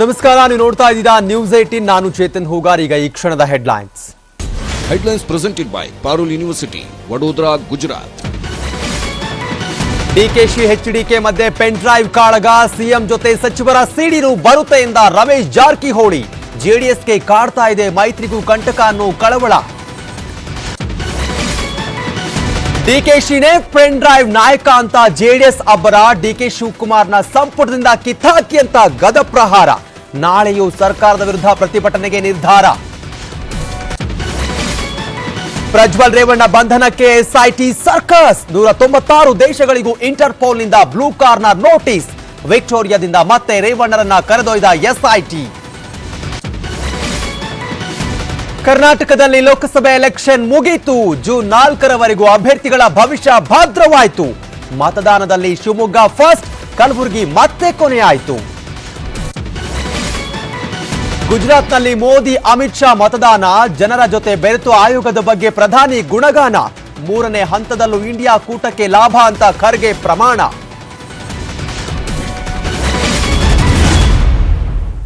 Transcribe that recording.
ನಮಸ್ಕಾರ ನೀವು ನೋಡ್ತಾ ಇದ್ದೀರಾ ನ್ಯೂಸ್ ಏಟೀನ್ ನಾನು ಚೇತನ್ ಹೂಗಾರ್. ಈಗ ಈ ಕ್ಷಣದ headlines headlines presented by Parul university Vadodara Gujarat DKShi HDK ಮಧ್ಯೆ ಪೆನ್ ಡ್ರೈವ್ ಕಾಳಗ. ಸಿಎಂ ಜೊತೆ ಸಚಿವರ ಸಿಡಿರು ಬರುತ್ತೆ ಎಂದ ರಮೇಶ್ ಜಾರಕಿಹೊಳಿ. ಜೆಡಿಎಸ್ಗೆ ಕಾಡ್ತಾ ಇದೆ ಮೈತ್ರಿಗೂ ಕಂಟಕ ಅನ್ನೋ ಕಳವಳ. ಡಿಕೆಶಿನೇ ಪೆನ್ ಡ್ರೈವ್ ನಾಯಕ ಅಂತ ಜೆಡಿಎಸ್ ಅಬ್ಬರ. ಡಿಕೆ ಶಿವಕುಮಾರ್ನ ಸಂಪುಟದಿಂದ ಕಿತ್ತಾಕಿ ಅಂತ ಗದಪ್ರಹಾರ. ನಾಳೆಯೂ ಸರ್ಕಾರದ ವಿರುದ್ಧ ಪ್ರತಿಭಟನೆಗೆ ನಿರ್ಧಾರ. ಪ್ರಜ್ವಲ್ ರೇವಣ್ಣ ಬಂಧನಕ್ಕೆ ಎಸ್ಐಟಿ ಸರ್ಕಸ್. ನೂರ ತೊಂಬತ್ತಾರು ದೇಶಗಳಿಗೂ ಇಂಟರ್ಪೋಲ್ನಿಂದ ಬ್ಲೂ ಕಾರ್ನರ್ ನೋಟಿಸ್. ವಿಕ್ಟೋರಿಯಾದಿಂದ ಮತ್ತೆ ರೇವಣ್ಣರನ್ನ ಕರೆದೊಯ್ದ ಎಸ್ಐಟಿ. ಕರ್ನಾಟಕದಲ್ಲಿ ಲೋಕಸಭೆ ಎಲೆಕ್ಷನ್ ಮುಗಿತು. ಜೂನ್ ನಾಲ್ಕರವರೆಗೂ ಅಭ್ಯರ್ಥಿಗಳ ಭವಿಷ್ಯ ಭದ್ರವಾಯಿತು. ಮತದಾನದಲ್ಲಿ ಶಿವಮೊಗ್ಗ ಫಸ್ಟ್, ಕಲಬುರಗಿ ಮತ್ತೆ ಕೊನೆಯಾಯಿತು. ಗುಜರಾತ್ನಲ್ಲಿ ಮೋದಿ, ಅಮಿತ್ ಶಾ ಮತದಾನ, ಜನರ ಜೊತೆ ಬೆರೆತು ಆಯೋಗದ ಬಗ್ಗೆ ಪ್ರಧಾನಿ ಗುಣಗಾನ. ಮೂರನೇ ಹಂತದಲ್ಲೂ ಇಂಡಿಯಾ ಕೂಟಕ್ಕೆ ಲಾಭ ಅಂತ ಖರ್ಗೆ ಪ್ರಮಾಣ.